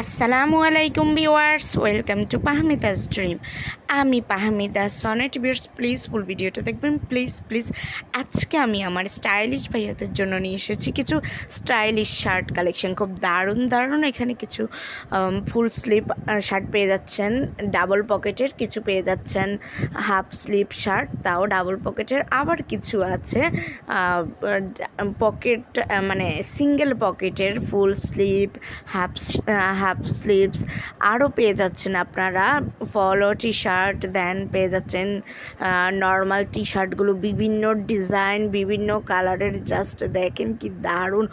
আসসালামু আলাইকুম viewers welcome to Pahmida's dream আমি Pahmida Sonet viewers please full ভিডিওটা দেখবেন। প্লিজ প্লিজ আজকে আমি আমার স্টাইলিশ ভাইয়াদের জন্য নিয়ে এসেছি কিছু স্টাইলিশ শার্ট কালেকশন খুব দারুণ দারুণ। এখানে কিছু ফুল স্লিভ শার্ট পেয়ে যাচ্ছেন। ডাবল পকেটের কিছু পেয়ে যাচ্ছেন। হাফ স্লিভ শার্ট তাও ডাবল পকেটের আবার কিছু আছে পকেট মানে সিঙ্গেল পকেটের full sleeve half half sleeves আরও পেয়ে যাচ্ছেন আপনারা। ফলো টি শার্ট দেন পেয়ে যাচ্ছেন নর্মাল টি শার্টগুলো বিভিন্ন ডিজাইন বিভিন্ন কালারের জাস্ট দেখেন কি দারুণ,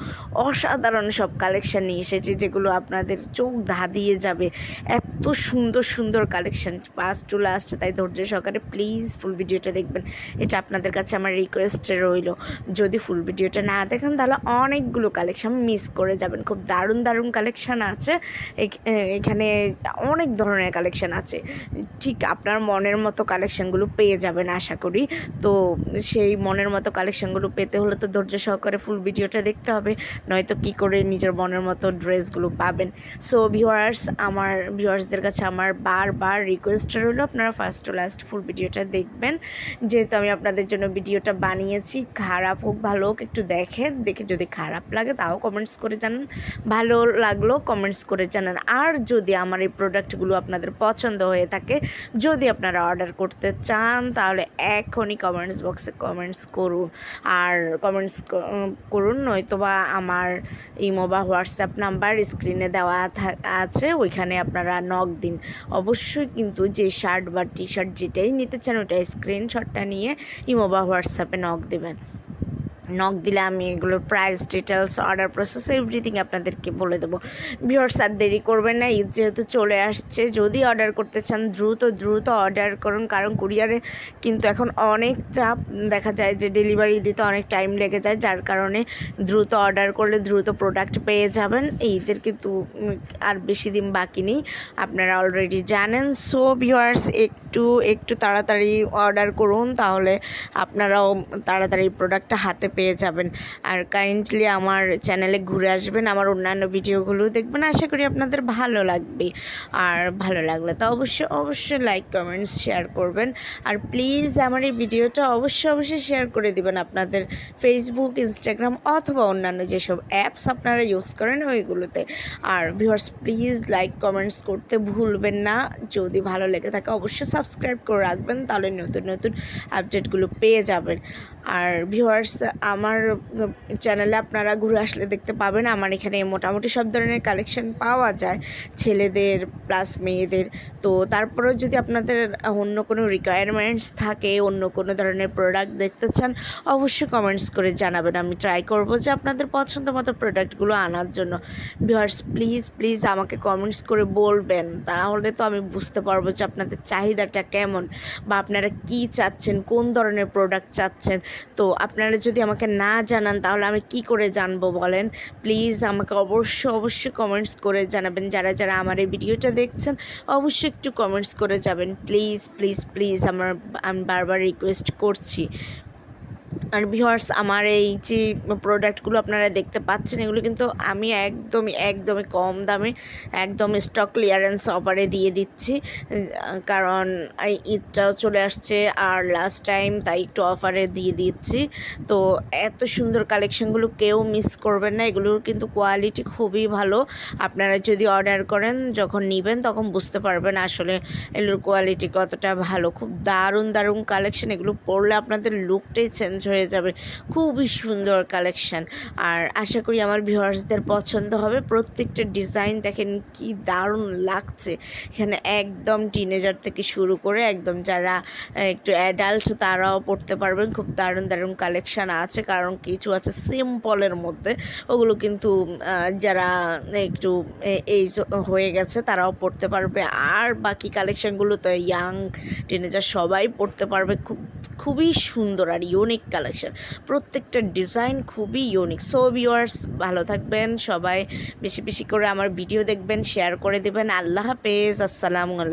অসাধারণ সব কালেকশান নিয়ে এসেছে, যেগুলো আপনাদের চোখ ধাঁধিয়ে যাবে। এত সুন্দর সুন্দর কালেকশান ফার্স্ট টু লাস্ট তাই ধৈর্য সহকারে প্লিজ ফুল ভিডিওটা দেখবেন, এটা আপনাদের কাছে আমার রিকোয়েস্ট রইল। যদি ফুল ভিডিওটা না দেখেন, তাহলে অনেকগুলো কালেকশান মিস করে যাবেন, খুব দারুণ দারুণ কালেকশান আছে এখানে অনেক ধরনের কালেকশান আছে। ঠিক আপনার মনের মতো কালেকশানগুলো পেয়ে যাবেন, আশা করি। তো সেই মনের মতো কালেকশানগুলো পেতে হলে তো ধৈর্য সহকারে ফুল ভিডিওটা দেখতে হবে, নয়তো কী করে নিজের মনের মতো ড্রেসগুলো পাবেন। সো ভিউয়ার্স আমার ভিউয়ার্সদের কাছে আমার বারবার রিকোয়েস্ট রইল, আপনারা ফার্স্ট টু লাস্ট ফুল ভিডিওটা দেখবেন। যেহেতু আমি আপনাদের জন্য ভিডিওটা বানিয়েছি, খারাপ হোক, ভালো হোক, একটু দেখেন, দেখে যদি খারাপ লাগে তাও কমেন্টস করে জানান। ভালো লাগল কমেন্টস করে জানান। আর যদি আমার এই প্রোডাক্টগুলো আপনাদের পছন্দ হয়ে থাকে যদি আপনারা অর্ডার করতে চান, তাহলে এখনই কমেন্টস বক্সে কমেন্টস করুন। আর কমেন্টস করুন, নয়তোবা আমার ইমো বা হোয়াটসঅ্যাপ নাম্বার স্ক্রিনে দেওয়া আছে, ওইখানে আপনারা নক দিন। অবশ্যই কিন্তু যে শার্ট বা টি শার্ট যেটাই নিতে চান, ওইটা স্ক্রিনশটটা নিয়ে ইমো বা হোয়াটসঅ্যাপে নক দেবেন। নক দিলে আমি এগুলোর price details order process everything আপনাদেরকে বলে দেবো। ভিওর্স আর দেরি করবেন না, ঈদ যেহেতু চলে আসছে, যদি অর্ডার করতে চান, দ্রুত দ্রুত অর্ডার করুন, কারণ কুরিয়ারে কিন্তু এখন অনেক চাপ। দেখা যায় যে ডেলিভারি দিতে অনেক টাইম লেগে যায়, যার কারণে দ্রুত অর্ডার করলে দ্রুত প্রোডাক্ট পেয়ে যাবেন। ঈদের কিন্তু আর বেশি দিন বাকি নেই, আপনারা অলরেডি জানেন। সো ভিওয়ার্স একটু একটু তাড়াতাড়ি অর্ডার করুন, তাহলে আপনারাও তাড়াতাড়ি প্রোডাক্টটা হাতে পেয়ে যাবেন। আর কাইন্ডলি আমার চ্যানেলে ঘুরে আসবেন, আমার অন্যান্য ভিডিওগুলো দেখবেন। আশা করি আপনাদের ভালো লাগবে। আর ভালো লাগলে তো অবশ্যই অবশ্যই লাইক কমেন্টস শেয়ার করবেন। আর প্লিজ আমার এই ভিডিওটা অবশ্যই অবশ্যই শেয়ার করে দিবেন আপনাদের ফেসবুক ইনস্টাগ্রাম অথবা অন্যান্য যেসব অ্যাপস আপনারা ইউজ করেন ওইগুলোতে। আর ভিউয়ার্স প্লিজ লাইক কমেন্টস করতে ভুলবেন না। যদি ভালো লেগে থাকে অবশ্যই সাবস্ক্রাইব করে রাখবেন, তাহলে নতুন নতুন আপডেটগুলো পেয়ে যাবেন। আর ভিউয়ার্স আমার চ্যানেলে আপনারা ঘুরে আসলে দেখতে পাবেন। আমার এখানে মোটামুটি সব ধরনের কালেকশন পাওয়া যায়। ছেলেদের প্লাস মেয়েদের। তো তারপরেও যদি আপনাদের অন্য কোনো রিকোয়ারমেন্টস থাকে, অন্য কোনো ধরনের প্রোডাক্ট দেখতে চান, অবশ্যই কমেন্টস করে জানাবেন। আমি ট্রাই করব যে আপনাদের পছন্দ মতো প্রোডাক্টগুলো আনার জন্য। ভিউয়ার্স প্লিজ প্লিজ আমাকে কমেন্টস করে বলবেন। তাহলে তো আমি বুঝতে পারব যে আপনাদের চাহিদাটা কেমন বা আপনারা কি চাচ্ছেন, কোন ধরনের প্রোডাক্ট চাচ্ছেন। তো আপনারা যদি আমাকে না জানান, তাহলে আমি কি করে জানব বলেন? প্লিজ আমাকে অবশ্যই অবশ্যই কমেন্টস করে জানাবেন। যারা যারা আমার এই ভিডিওটা দেখছেন, অবশ্যই একটু কমেন্টস করে যাবেন। প্লিজ প্লিজ প্লিজ, আমার, আমি বারবার রিকোয়েস্ট করছি। আর ভিওয়ার্স আমার এই যে প্রোডাক্টগুলো আপনারা দেখতে পাচ্ছেন, এগুলো কিন্তু আমি একদমই একদমই কম দামে, একদম স্টক ক্লিয়ারেন্স অফারে দিয়ে দিচ্ছি। কারণ ঈদটাও চলে আসছে, আর লাস্ট টাইম তাই একটু অফারে দিয়ে দিচ্ছি। তো এত সুন্দর কালেকশনগুলো কেউ মিস করবেন না, এগুলোর কিন্তু কোয়ালিটি খুবই ভালো। আপনারা যদি অর্ডার করেন, যখন নেবেন, তখন বুঝতে পারবেন আসলে এগুলোর কোয়ালিটি কতটা ভালো। খুব দারুণ দারুণ কালেকশান এগুলো পরলে আপনাদের লুকটাই চেঞ্জ হয়ে যাবে। খুবই সুন্দর কালেকশান আর আশা করি আমার ভিউয়ার্সদের পছন্দ হবে। প্রত্যেকটা ডিজাইন দেখেন কি দারুণ লাগছে। এখানে একদম টিনেজার থেকে শুরু করে একদম যারা একটু অ্যাডাল্ট তারাও পড়তে পারবেন। খুব দারুণ দারুণ কালেকশান আছে। কারণ কিছু আছে সিম্পলের মধ্যে। ওগুলো কিন্তু যারা একটু এই হয়ে গেছে, তারাও পড়তে পারবে। আর বাকি কালেকশানগুলো তো ইয়াং টিনেজার সবাই পড়তে পারবে। খুব খুবই সুন্দর আর ইউনিক কালেকশন প্রত্যেকটা ডিজাইন খুবই ইউনিক সো ভিওয়ার্স ভালো থাকবেন। সবাই বেশি বেশি করে আমার ভিডিও দেখবেন শেয়ার করে দেবেন। আল্লাহ হাফেজ। আসসালামু আলাইকুম।